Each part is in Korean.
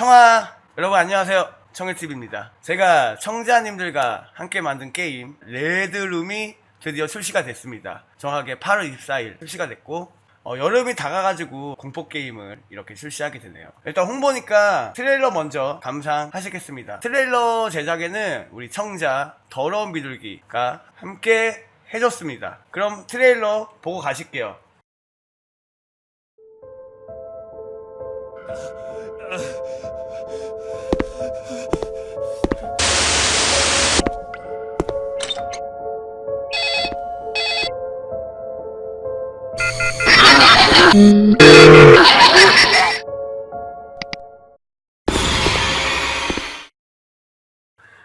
청아! 여러분 안녕하세요. 청일TV입니다. 제가 청자님들과 함께 만든 게임 레드룸이 드디어 출시가 됐습니다. 정확하게 8월 24일 출시가 됐고 어, 여름이 다가가지고 공포 게임을 이렇게 출시하게 되네요. 일단 홍보니까 트레일러 먼저 감상하시겠습니다. 트레일러 제작에는 우리 청자 더러운 비둘기가 함께 해줬습니다. 그럼 트레일러 보고 가실게요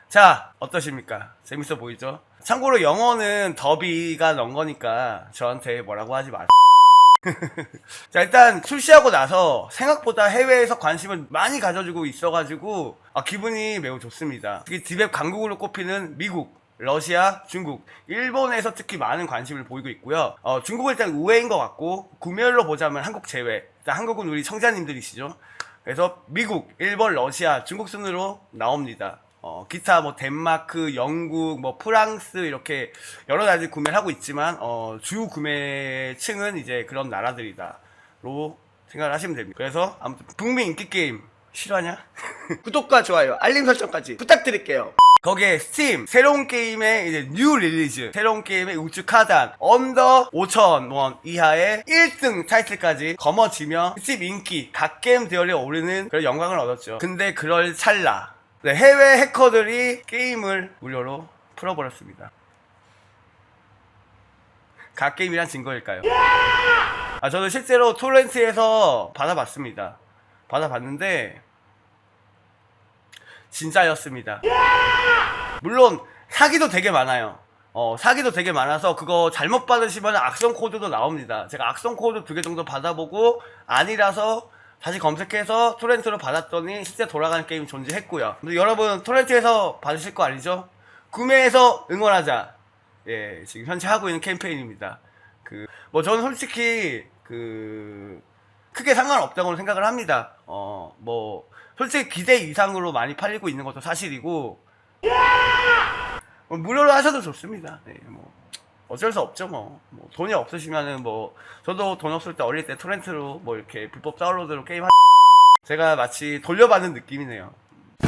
자, 어떠십니까? 재밌어 보이죠? 참고로 영어는 더비가 넣은 거니까 저한테 뭐라고 하지 마세요. 자, 일단 출시하고 나서 생각보다 해외에서 관심을 많이 가져주고 있어가지고 아, 기분이 매우 좋습니다. 특히 디맵 강국으로 꼽히는 미국, 러시아, 중국, 일본에서 특히 많은 관심을 보이고 있고요. 어, 중국은 일단 우회인 것 같고 구매율로 보자면 한국 제외. 일단 한국은 우리 청자님들이시죠. 그래서 미국, 일본, 러시아, 중국 순으로 나옵니다. 어, 기타 뭐 덴마크, 영국, 뭐 프랑스 이렇게 여러 나라들이 구매를 하고 있지만 어, 주 구매층은 이제 그런 나라들이다로 생각을 하시면 됩니다. 그래서 아무튼 북미 인기 게임 실화냐? 구독과 좋아요, 알림 설정까지 부탁드릴게요. 거기에 스팀 새로운 게임의 이제 뉴 릴리즈 새로운 게임의 우측 하단 언더 5,000원 이하의 1등 타이틀까지 거머쥐며 스팀 인기 각 게임 대열에 오르는 그런 영광을 얻었죠. 근데 그럴 찰나 네, 해외 해커들이 게임을 무료로 풀어버렸습니다. 각 게임이란 증거일까요? 아 저는 실제로 토렌트에서 받아봤습니다. 받아봤는데 진짜였습니다. 물론 사기도 되게 많아요. 어, 사기도 되게 많아서 그거 잘못 받으시면 악성 코드도 나옵니다. 제가 악성 코드 두 개 정도 받아보고 아니라서 다시 검색해서 토렌트로 받았더니 실제 돌아가는 게임이 존재했고요. 여러분 토렌트에서 받으실 거 아니죠? 구매해서 응원하자. 예, 지금 현재 하고 있는 캠페인입니다. 그, 뭐 저는 솔직히 그 크게 상관없다고 생각을 합니다. 어, 뭐 솔직히 기대 이상으로 많이 팔리고 있는 것도 사실이고 뭐 무료로 하셔도 좋습니다. 네, 뭐 어쩔 수 없죠 뭐. 뭐 돈이 없으시면은 뭐 저도 돈 없을 때 어릴 때 토렌트로 뭐 이렇게 불법 다운로드로 게임 하... 제가 마치 돌려받는 느낌이네요.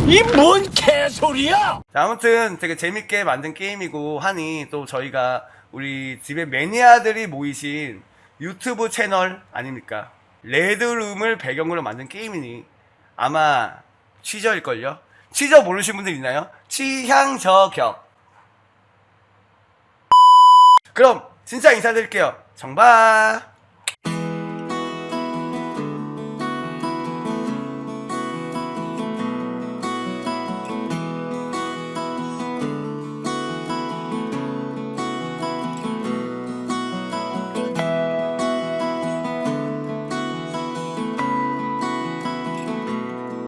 이 뭔 개소리야! 자, 아무튼 되게 재밌게 만든 게임이고 하니 또 저희가 우리 집에 매니아들이 모이신 유튜브 채널 아닙니까? 레드룸을 배경으로 만든 게임이니 아마 취저일걸요? 취저 모르신 분들 있나요? 취향 저격. 그럼 진짜 인사드릴게요. 정바.